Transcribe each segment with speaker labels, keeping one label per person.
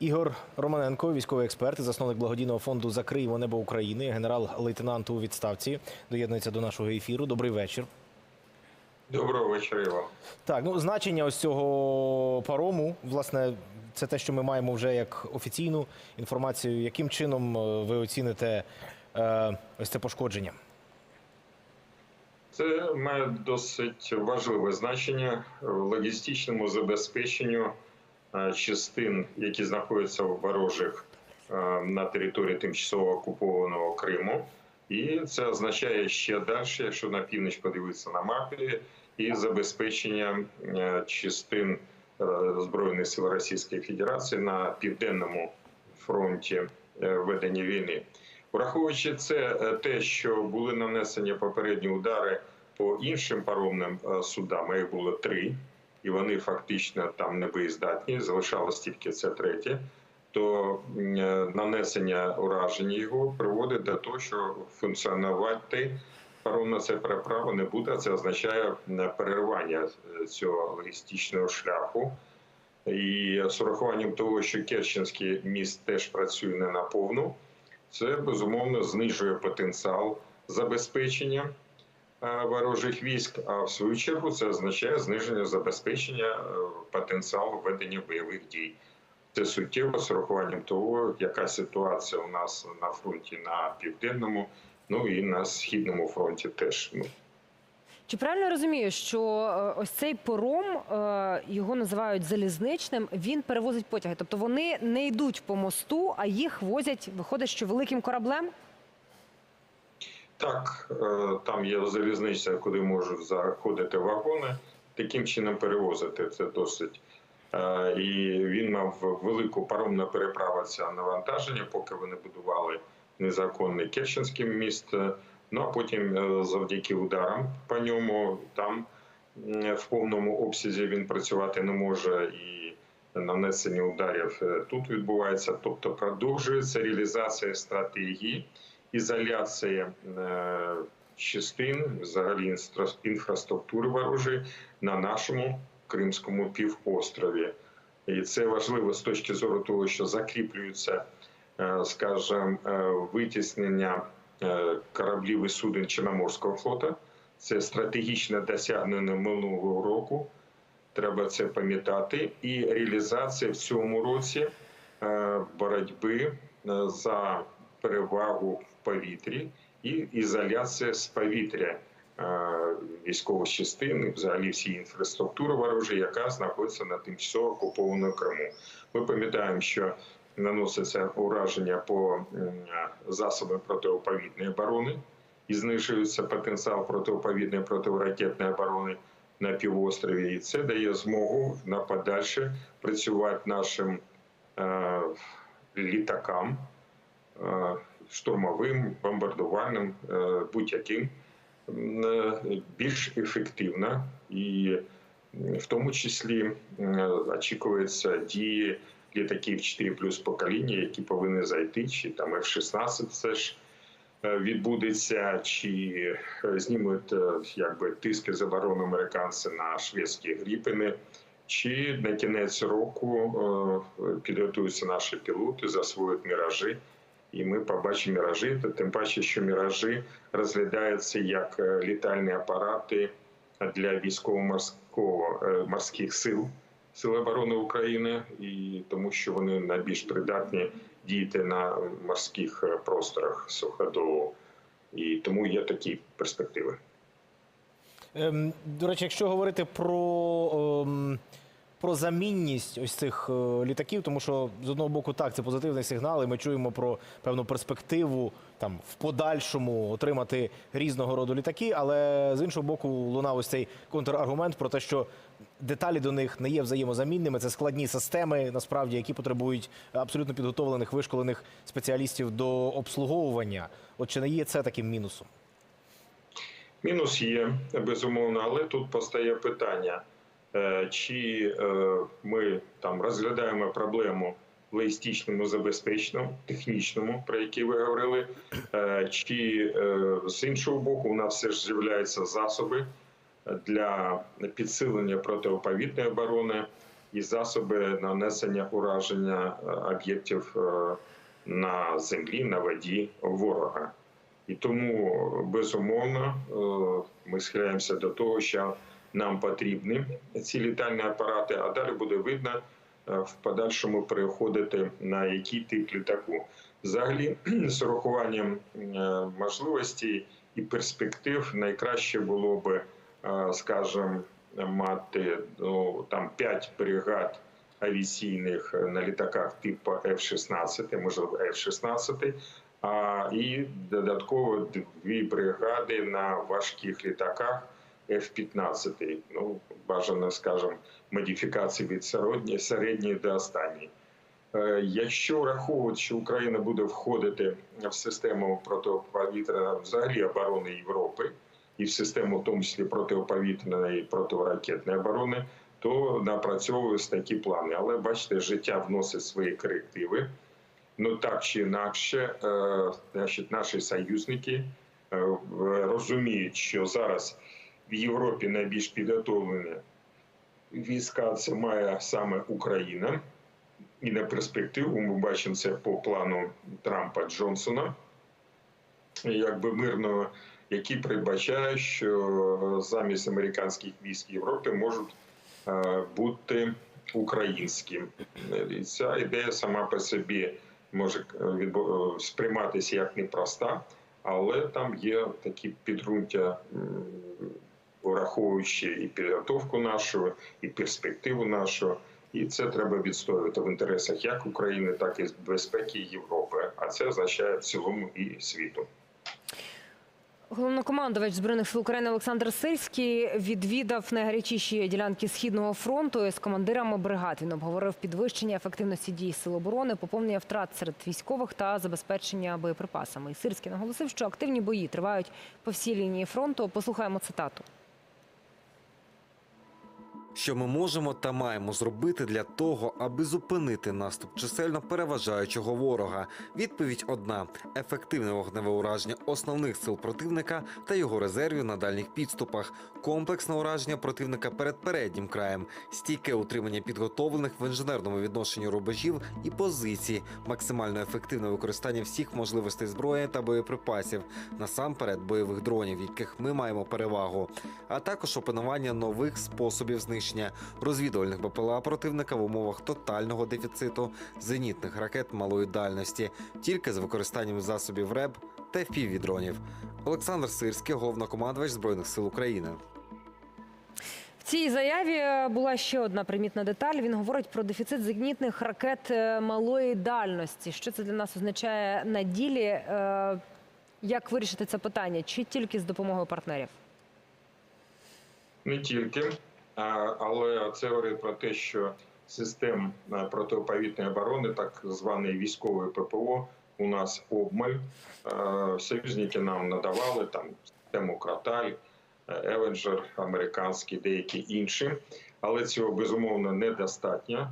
Speaker 1: Ігор Романенко, військовий експерт засновник благодійного фонду Закриємо небо України, генерал-лейтенант у відставці, доєднується до нашого ефіру. Добрий вечір.
Speaker 2: Доброго вечора, Іван.
Speaker 1: Так, ну значення ось цього парому, власне, це те, що ми маємо вже як офіційну інформацію. Яким чином е, ви оціните е, ось це пошкодження?
Speaker 2: Це має досить важливе значення в логістичному забезпеченню частин, які знаходяться в ворожих е, на території тимчасово окупованого Криму. І це означає ще далі, якщо на північ подивитися на мапі, і забезпечення е, частин е, збройних сил Російської Федерації на південному фронті е, ведення війни. Враховуючи це е, те, що були нанесені попередні удари по іншим паромним е, судам, їх було три, і вони фактично там не боєздатні, залишалось тільки це третє. То е, нанесення ураження його приводить до того, що функціонувати паромна це переправа не буде. Це означає перервання е, цього логістичного шляху. І з урахуванням того, що Керченський міст теж працює не наповну, це безумовно знижує потенціал забезпечення ворожих військ. А в свою чергу це означає зниження забезпечення е, потенціалу ведення бойових дій. Це суттєво з урахуванням того, яка ситуація у нас на фронті на південному, ну і на східному фронті теж. Ну,
Speaker 3: Чи правильно розумію, що е, ось цей пором е, його називають залізничним? Він перевозить потяги, тобто вони не йдуть по мосту, а їх возять, виходить, що великим кораблем?
Speaker 2: Так, е, там є залізниця, куди можуть заходити вагони, таким чином перевозити це досить. Е, І він мав велику паромну переправу це навантаження, поки вони будували незаконний Керченський міст. Ну а потім, е, завдяки ударам по ньому, там в повному обсязі він працювати не може і нанесення ударів тут відбувається. Тобто продовжується реалізація стратегії ізоляція е, частин взагалі інфраструктури ворожої на нашому Кримському півострові. І це важливо з точки зору того, що закріплюється, е, скажімо, е, витіснення кораблів і суден Чорноморського флота. Це стратегічне досягнення минулого року. Треба це пам'ятати. І реалізація в цьому році боротьби за перевагу в повітрі і ізоляція з повітря е, військових частин, взагалі всієї інфраструктури ворожої, яка знаходиться на тимчасово окупованому Криму. Ми пам'ятаємо, що наноситься ураження по засобам протиповітряної оборони і знижується потенціал протиповітряної протиракетної оборони на півострові, і це дає змогу на подальше працювати нашим е, літакам, штурмовим, бомбардувальним, е, будь-яким е, більш ефективно і в тому числі м, очікується дії літаків 4 плюс покоління, які повинні зайти, чи там F-16 це ж е, відбудеться, чи е, знімуть е, якби тиски заборони американці на шведські гріпини. Чи на кінець року е, підготуються наші пілоти, засвоюють міражі, і ми побачимо міражі. Тим паче, що міражі розглядаються як е, літальні апарати для військово-морського е, морських сил Сил оборони України, і тому що вони найбільш придатні діяти на морських е, просторах суходолу. І тому є такі перспективи.
Speaker 1: Ем, До речі, якщо говорити про, ем, про замінність ось цих е, літаків, тому що з одного боку, так, це позитивний сигнал, і ми чуємо про певну перспективу там в подальшому отримати різного роду літаки, але з іншого боку, лунав ось цей контраргумент про те, що деталі до них не є взаємозамінними. Це складні системи, насправді, які потребують абсолютно підготовлених, вишколених спеціалістів до обслуговування. От чи не є це таким мінусом?
Speaker 2: Мінус є безумовно, але тут постає питання, чи е, ми там розглядаємо проблему логістичному забезпеченому, технічному, про який ви говорили, е, чи е, з іншого боку, у нас все ж з'являються засоби для підсилення протиповітряної оборони. і засоби нанесення ураження е, об'єктів е, на землі, на воді ворога. І тому безумовно е, ми схиляємося до того, що нам потрібні ці літальні апарати, а далі буде видно е, в подальшому переходити на який тип літаку. Взагалі, з урахуванням е, можливостей і перспектив найкраще було би, е, скажімо, мати ну, там 5 бригад авіаційних на літаках типу F-16, можливо, F-16, а і додатково дві бригади на важких літаках F-15. Ну, бажано, скажімо, модифікації від середньої, середньої до останньої. Е, Якщо враховувати, що Україна буде входити в систему протиповітряної взагалі оборони Європи і в систему, в тому числі протиповітряної і протиракетної оборони, то напрацьовуються такі плани. Але бачите, життя вносить свої корективи. Ну так чи інакше, е, значить, наші союзники е, розуміють, що зараз в Європі найбільш підготовлені війська це має саме Україна. І на перспективу ми бачимо це по плану Трампа Джонсона, якби мирного, який передбачає, що замість американських військ Європи можуть е, бути українським. І ця ідея сама по собі може е, е, сприйматися як непроста, але там є такі підґрунтя, враховуючи і підготовку нашу, і перспективу нашу. І це треба відстоювати в інтересах як України, так і безпеки Європи. А це означає в цілому і світу.
Speaker 3: Головнокомандувач збройних сил України Олександр Сирський відвідав найгарячіші ділянки східного фронту з командирами бригад. Він обговорив підвищення ефективності дій сил оборони, поповнення втрат серед військових та забезпечення боєприпасами. І Сирський наголосив, що активні бої тривають по всій лінії фронту. Послухаємо цитату.
Speaker 4: Що ми можемо та маємо зробити для того, аби зупинити наступ чисельно переважаючого ворога? Відповідь одна: ефективне вогневе ураження основних сил противника та його резервів на дальніх підступах, комплексне ураження противника перед переднім краєм, стійке утримання підготовлених в інженерному відношенні рубежів і позицій, максимально ефективне використання всіх можливостей зброї та боєприпасів, насамперед бойових дронів, яких ми маємо перевагу, а також опанування нових способів знищення розвідувальних БПЛА противника в умовах тотального дефіциту зенітних ракет малої дальності, тільки з використанням засобів РЕБ та FPV-дронів. Олександр Сирський, головнокомандувач збройних сил України.
Speaker 3: В цій заяві була ще одна примітна деталь. Він говорить про дефіцит зенітних ракет е, малої дальності. Що це для нас означає на ділі? Е, Як вирішити це питання? Чи тільки з допомогою партнерів?
Speaker 2: Не тільки, але це говорить про те, що систем е, протиповітряної оборони, так званої військової ППО, у нас обмаль. Е, Союзники нам надавали там систему Краталь, Евенджер, американські, деякі інші, але цього безумовно недостатньо.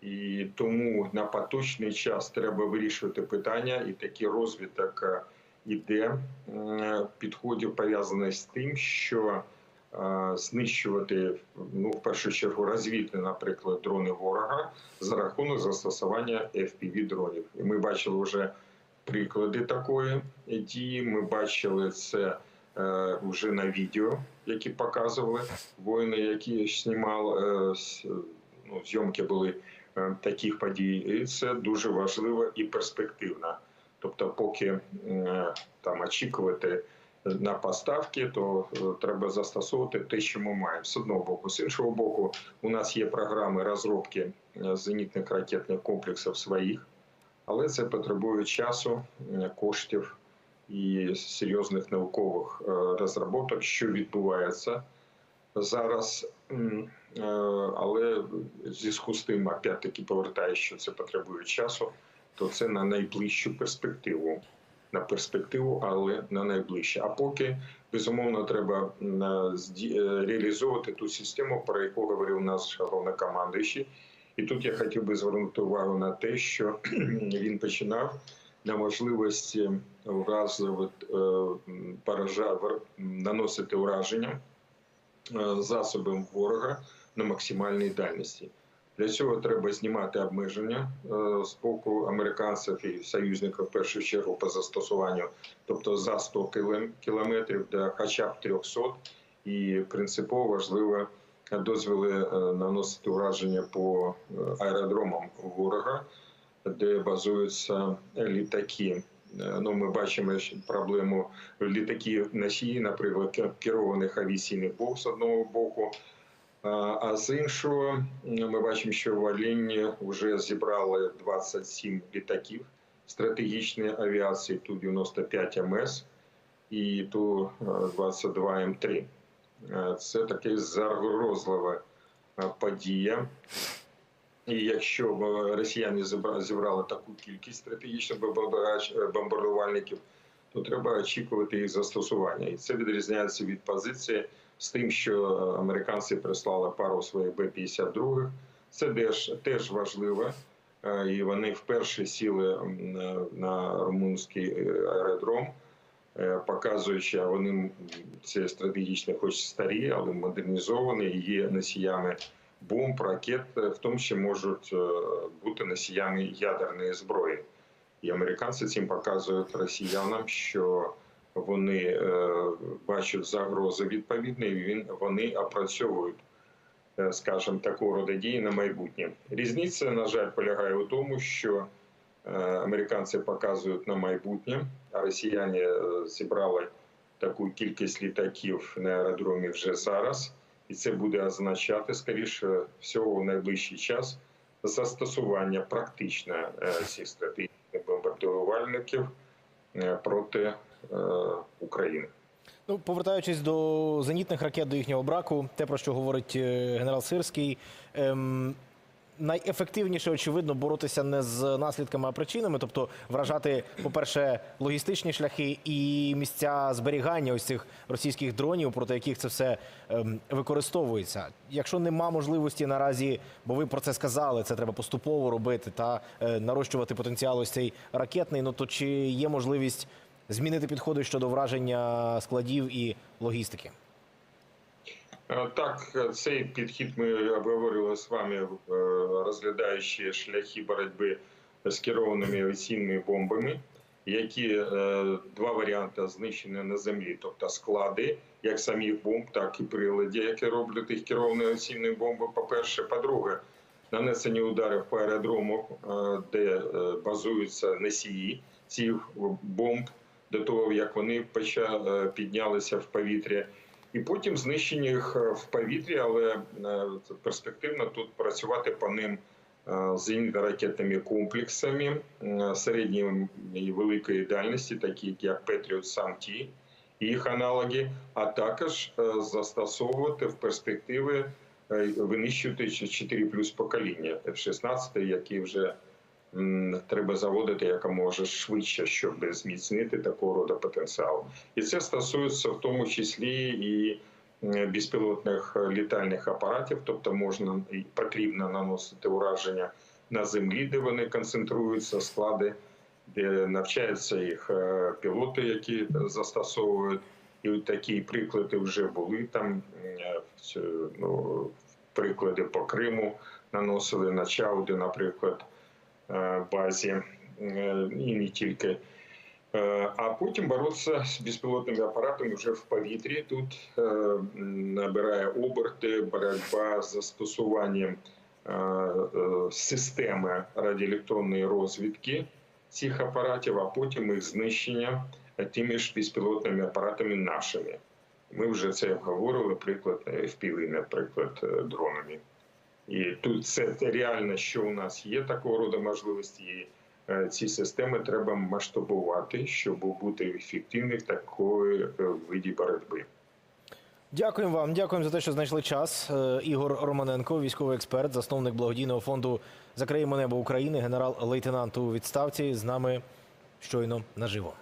Speaker 2: І тому на поточний час треба вирішувати питання, і такий розвиток е, іде е, підходів пов'язаний з тим, що е, знищувати ну в першу чергу розвідати, наприклад, дрони ворога за рахунок застосування fpv дронів. І ми бачили вже приклади такої дії. Ми бачили це е, вже на відео, які показували воїни, які знімали е, ну, зйомки були е, таких подій, і це дуже важливо і перспективно. Тобто, поки е, там очікувати на поставки, то е, треба застосовувати те, що ми маємо з одного боку. З іншого боку, у нас є програми розробки е, зенітних ракетних комплексів своїх, але це потребує часу, е, коштів і серйозних наукових розробок, що відбувається зараз. Але зв'язку з тим, опять-таки повертаю, що це потребує часу, то це на найближчу перспективу. На перспективу, але на найближче. А поки безумовно треба е, е, реалізовувати ту систему, про яку говорив наш головнокомандуючий. І тут я хотів би звернути увагу на те, що він починав на можливості вразливо- е, наносити ураження засобам ворога на максимальній дальності. Для цього треба знімати обмеження е, з боку американців і союзників в першу чергу по застосуванню, тобто за 100 кілем- кілометрів до хоча б 300. І принципово важливо дозволи е, наносити ураження по е, аеродромам ворога, де базуються літаки. Е, Ну, ми бачимо проблему літаків носії, наприклад, керованих авіаційних бомб з одного боку. А- з іншого, ми бачимо, що в Орліні вже зібрали 27 літаків стратегічної авіації Ту-95 МС і Ту-22 М3. Е, Це таке загрозлива е, подія. І якщо росіяни зібрали таку кількість стратегічних бомбардувальників, то треба очікувати їх застосування. І це відрізняється від позиції з тим, що американці прислали пару своїх Б-52. Це теж, теж важливо. Е, І вони вперше сіли на- на румунський е, аеродром, е, показуючи, а вони це стратегічно, хоч старі, але модернізовані, є носіями бомб, ракет, е, в тому числі можуть е, бути носіями ядерної зброї. І американці цим показують росіянам, що вони е, бачать загрози відповідні, він, вони опрацьовують, е, скажімо, такого роду дії на майбутнє. Різниця, на жаль, полягає у тому, що е, американці показують на майбутнє, а росіяни зібрали таку кількість літаків на аеродромі вже зараз, і це буде означати, скоріше всього, в найближчий час застосування практично цих стратегічних бомбардувальників проти України.
Speaker 1: Ну, повертаючись до зенітних ракет, до їхнього браку, те, про що говорить е, генерал Сирський, ем, найефективніше, очевидно, боротися не з наслідками, а причинами, тобто вражати, по-перше, логістичні шляхи і місця зберігання ось цих російських дронів, проти яких це все ем, використовується. Якщо нема можливості наразі, бо ви про це сказали, це треба поступово робити та е, нарощувати потенціал ось цей ракетний. Ну то чи є можливість змінити підходи щодо враження складів і логістики?
Speaker 2: Е, Так, цей підхід ми обговорювали з вами, е, розглядаючи шляхи боротьби з керованими авіаційними бомбами, які е, два варіанти знищення на землі, тобто склади як самих бомб, так і прилади, які роблять їх керовані авіаційні бомби. По-перше, по-друге, нанесені удари по аеродрому, де базуються носії цих бомб, до того як вони е, піднялися в повітря і потім знищення їх е, в повітрі, але е, перспективно тут працювати по ним е, зенітно-ракетними комплексами середньої і великої дальності, такі як Patriot SAM-T і їх аналоги, а також застосовувати в перспективи винищувати 4 плюс покоління F-16, які вже треба заводити якомога швидше, щоб зміцнити такого роду потенціал. І це стосується в тому числі і безпілотних е, літальних апаратів, тобто можна і потрібно наносити ураження на землі, де вони концентруються, склади, де навчаються їх е, пілоти, які застосовують. І такі приклади вже були там. е, Ну, приклади по Криму наносили на Чауди, наприклад, базі, е, і не тільки. Е, А потім боротися з безпілотними апаратами вже в повітрі. Тут е, набирає оберти боротьба з застосуванням е, е, системи радіоелектронної розвідки цих апаратів, а потім їх знищення тими ж безпілотними апаратами нашими. Ми вже це говорили, приклад FPV, наприклад, е, дронами. І тут це реально, що у нас є такого роду можливості. І е, ці системи треба масштабувати, щоб бути ефективними в такої е, виді боротьби.
Speaker 1: Дякуємо вам. Дякуємо за те, що знайшли час. Е, Ігор Романенко, військовий експерт, засновник благодійного фонду Закриємо небо України, генерал-лейтенант у відставці з нами щойно наживо.